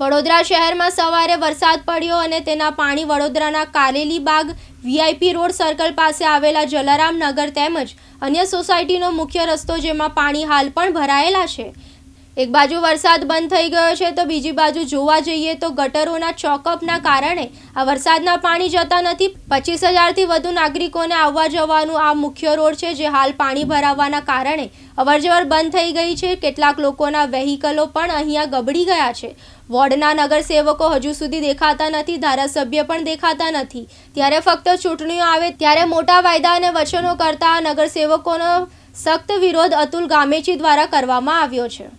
વડોદરા શહેરમાં સવારે વરસાદ પડ્યો અને તેના પાણી વડોદરાના Kareli Baug VIP road circle પાસે આવેલા જલારામ નગર તેમજ અન્ય સોસાયટીનો મુખ્ય રસ્તો જેમાં પાણી હાલ પણ ભરાયેલા છે. એક બાજુ વરસાદ બંધ થઈ ગયો છે તો બીજી બાજુ જોવા જઈએ તો ગટરોના ચોકઅપના કારણે આ વરસાદના પાણી જતા નથી. પચીસ હજારથી વધુ નાગરિકોને આવવા જવાનું આ મુખ્ય રોડ છે જે હાલ પાણી ભરાવાના કારણે અવરજવર બંધ થઈ ગઈ છે. કેટલાક લોકોના વેહિકલો પણ અહીંયા ગબડી ગયા છે. વોર્ડના નગરસેવકો હજુ સુધી દેખાતા નથી, ધારાસભ્ય પણ દેખાતા નથી. ત્યારે ફક્ત ચૂંટણીઓ આવે ત્યારે મોટા વાયદા અને વચનો કરતા નગરસેવકોનો સખ્ત વિરોધ અતુલ ગામેચી દ્વારા કરવામાં આવ્યો છે.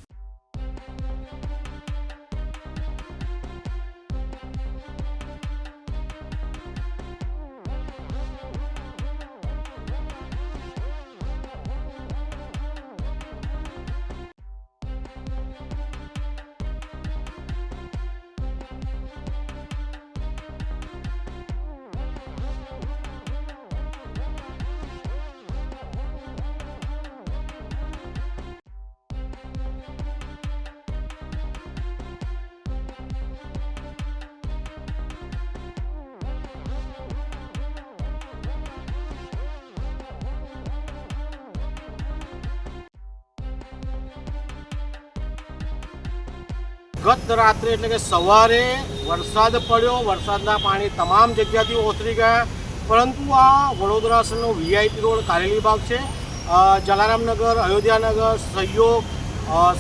ગત રાત્રે એટલે કે સવારે વરસાદ પડ્યો. વરસાદના પાણી તમામ જગ્યાથી ઓસરી ગયા. પરંતુ આ વડોદરા શહેરનો વીઆઈપી રોડ કારેલી બાગ છે. જલારામનગર અયોધ્યાનગર સહયોગ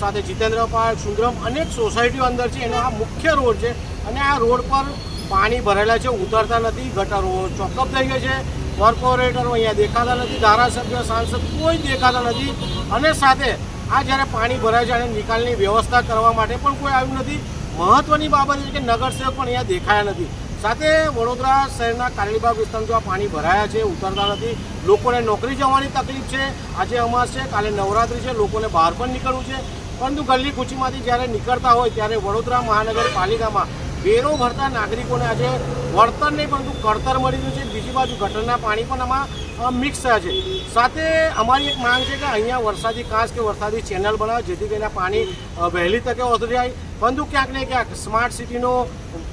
સાથે જીતેન્દ્ર પાર્ક, સુંદરમ અનેક સોસાયટીઓ અંદર છે. એનો આ મુખ્ય રોડ છે અને આ રોડ પર પાણી ભરેલા છે. ઉતરતા નથી. ગટરો ચોકઅપ થઈ ગયા છે. કોર્પોરેટરો અહીંયા દેખાતા નથી. ધારાસભ્ય, સાંસદ કોઈ દેખાતા નથી. અને સાથે આ જ્યારે પાણી ભરાય છે અને નિકાલની વ્યવસ્થા કરવા માટે પણ કોઈ આવ્યું નથી. મહત્વની બાબત એ છે કે નગરસેવક પણ અહીંયા દેખાયા નથી. સાથે વડોદરા શહેરના કારેલીબાગ વિસ્તારમાં જો આ પાણી ભરાયા છે, ઉતરતા નથી, લોકોને નોકરી જવાની તકલીફ છે. આજે અમાસ છે, કાલે નવરાત્રિ છે, લોકોને બહાર પણ નીકળવું છે. પરંતુ ગલ્લી કૂચીમાંથી જ્યારે નીકળતા હોય ત્યારે વડોદરા મહાનગરપાલિકામાં વેરો ભરતા નાગરિકોને આજે વળતર નહીં, પરંતુ કળતર મળી રહ્યું છે. બીજી બાજુ ગટરના પાણી પણ આમાં મિક્સ થયા છે. સાથે અમારી એક માંગ છે કે અહીંયા વરસાદી કાંસ કે વરસાદી ચેનલ બનાવે, જેથી કરીને પાણી વહેલી તકે ઓસરી જાય. પરંતુ ક્યાંક ને ક્યાંક સ્માર્ટ સિટીનો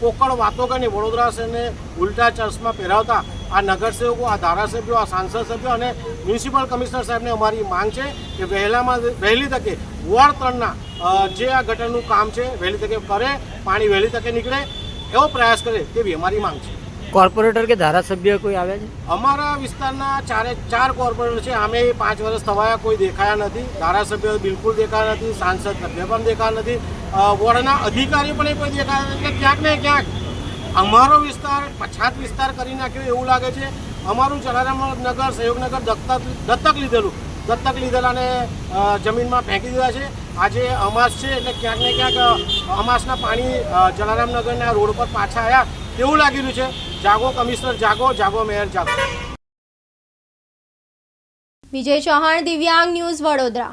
પોકળ વાતો કરીને વડોદરા શહેરને ઉલટા ચર્ચમાં પહેરાવતા આ નગરસેવકો, આ ધારાસભ્યો, આ સાંસદ સભ્યો અને મ્યુનિસિપલ કમિશનર સાહેબને અમારી માંગ છે કે વહેલામાં વહેલી તકે વોર્ડ ત્રણના જે આ ગટરનું કામ છે વહેલી તકે કરે પાણી વહેલી તકે નીકળે એવો પ્રયાસ કરે તેવી અમારી માંગ છે. કોર્પોરેટર કે ધારાસભ્ય કોઈ આવ્યા છે? અમારા વિસ્તારના ચારે ચાર કોર્પોરેટર છે આમે પાંચ વર્ષ થવાયા કોઈ દેખાયા નથી ધારાસભ્ય બિલકુલ દેખાયા નથી સાંસદ સભ્ય પણ દેખાયા નથી વોર્ડના અધિકારી પણ એ કોઈ દેખાયા નથી એટલે ક્યાંક ને ક્યાંક અમારો વિસ્તાર પછાત વિસ્તાર કરી નાખ્યો એવું લાગે છે. અમારું જલારામ નગર સહયોગનગર દત્તક દત્તક લીધેલું. દત્તક લીધેલાને અને જમીનમાં ફેંકી દીધા છે. આજે અમાસ છે એટલે ક્યાંક ને ક્યાંક અમાસના પાણી જલારામનગરના રોડ પર પાછા આવ્યા તેવું લાગી રહ્યું છે? જાગો, કમિશનર, જાગો જાગો, મેયર, જાગો. વિજય ચૌહાણ, દિવ્યાંગ ન્યૂઝ વડોદરા.